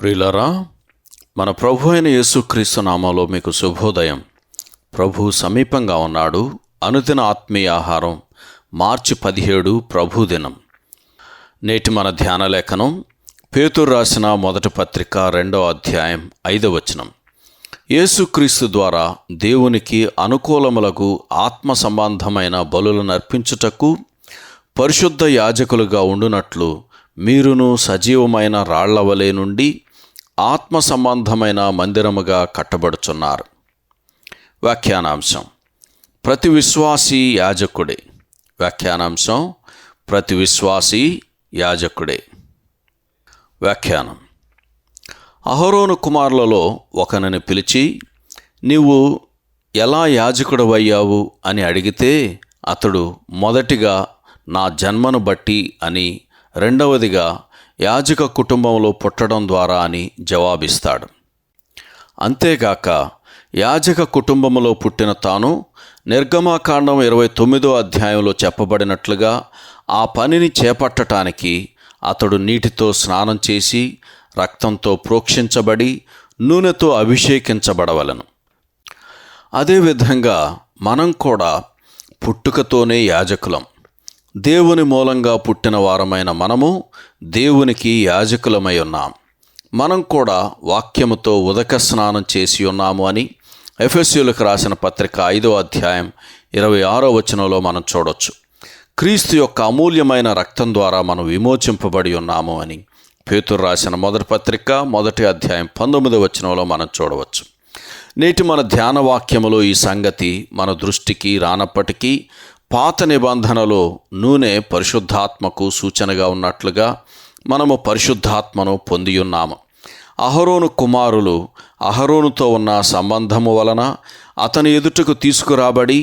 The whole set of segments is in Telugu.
ప్రియులరా మన ప్రభు అయిన యేసుక్రీస్తు నామాలో మీకు శుభోదయం. ప్రభు సమీపంగా ఉన్నాడు. అనుదిన ఆత్మీయ ఆహారం మార్చి పదిహేడు ప్రభు దినం. నేటి మన ధ్యాన లేఖనం పేతురు రాసిన మొదటి పత్రిక రెండో అధ్యాయం ఐదవ వచనం. యేసుక్రీస్తు ద్వారా దేవునికి అనుకూలములకు ఆత్మ సంబంధమైన బలులను అర్పించుటకు పరిశుద్ధ యాజకులుగా ఉండునట్లు మీరును సజీవమైన రాళ్ళ వలె నుండి ఆత్మ సంబంధమైన మందిరముగా కట్టబడుచున్నారు. వ్యాఖ్యానాంశం. ప్రతి విశ్వాసీ యాజకుడే. వ్యాఖ్యానాంశం. ప్రతి విశ్వాసీ యాజకుడే. వ్యాఖ్యానం. అహరోను కుమారులలో ఒకనని పిలిచి నీవు ఎలా యాజకుడవయ్యావు? అని అడిగితే అతడు మొదటిగా నా జన్మను బట్టి అని రెండవదిగా యాజక కుటుంబంలో పుట్టడం ద్వారా అని జవాబిస్తాడు. అంతేగాక యాజక కుటుంబంలో పుట్టిన తాను నిర్గమాకాండం ఇరవై తొమ్మిదో అధ్యాయంలో చెప్పబడినట్లుగా ఆ పనిని చేపట్టటానికి అతడు నీటితో స్నానం చేసి రక్తంతో ప్రోక్షించబడి నూనెతో అభిషేకించబడవలను. అదేవిధంగా మనం కూడా పుట్టుకతోనే యాజకులం. దేవుని మూలంగా పుట్టిన వారమైన మనము దేవునికి యాజకులమై ఉన్నాం. మనం కూడా వాక్యముతో ఉదక స్నానం చేసి ఉన్నాము అని ఎఫ్ఎస్యులకు రాసిన పత్రిక ఐదో అధ్యాయం ఇరవై ఆరో వచనంలో మనం చూడొచ్చు. క్రీస్తు యొక్క అమూల్యమైన రక్తం ద్వారా మనం విమోచింపబడి ఉన్నాము అని పేతురు రాసిన మొదటి పత్రిక మొదటి అధ్యాయం పంతొమ్మిదో వచనంలో మనం చూడవచ్చు. నేటి మన ధ్యాన వాక్యములో ఈ సంగతి మన దృష్టికి రానప్పటికీ పాత నిబంధనలో నూనె పరిశుద్ధాత్మకు సూచనగా ఉన్నట్లుగా మనము పరిశుద్ధాత్మను పొంది ఉన్నాము. అహరోను కుమారులు అహరోనుతో ఉన్న సంబంధము వలన అతని ఎదుటకు తీసుకురాబడి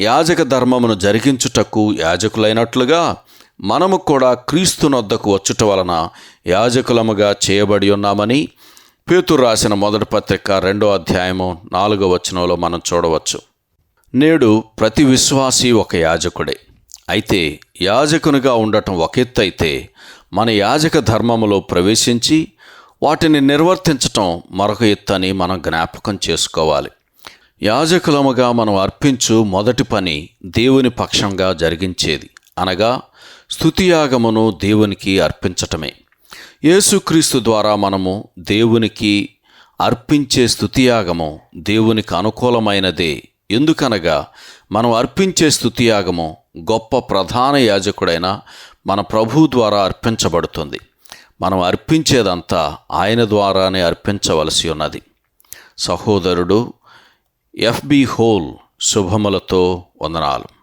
యాజక ధర్మమును జరిగించుటకు యాజకులైనట్లుగా మనము కూడా క్రీస్తునొద్దకు వచ్చుట వలన యాజకులముగా చేయబడి ఉన్నామని పేతురు రాసిన మొదటి పత్రిక రెండో అధ్యాయము నాలుగో వచనంలో మనం చూడవచ్చు. నేడు ప్రతి విశ్వాసీ ఒక యాజకుడే. అయితే యాజకునిగా ఉండటం ఒక ఎత్తు అయితే మన యాజక ధర్మములో ప్రవేశించి వాటిని నిర్వర్తించటం మరొక ఎత్తు అని మనం జ్ఞాపకం చేసుకోవాలి. యాజకులముగా మనం అర్పించు మొదటి పని దేవుని పక్షంగా జరిగించేది. అనగా స్థుతియాగమును దేవునికి అర్పించటమే. యేసుక్రీస్తు ద్వారా మనము దేవునికి అర్పించే స్థుతియాగము దేవునికి అనుకూలమైనదే ఎందుకనగా మనం అర్పించే స్థుతియాగము గొప్ప ప్రధాన యాజకుడైన మన ప్రభు ద్వారా అర్పించబడుతుంది. మనం అర్పించేదంతా ఆయన ద్వారానే అర్పించవలసి ఉన్నది. సహోదరుడు ఎఫ్బి హోల్ శుభములతో వందనాలు.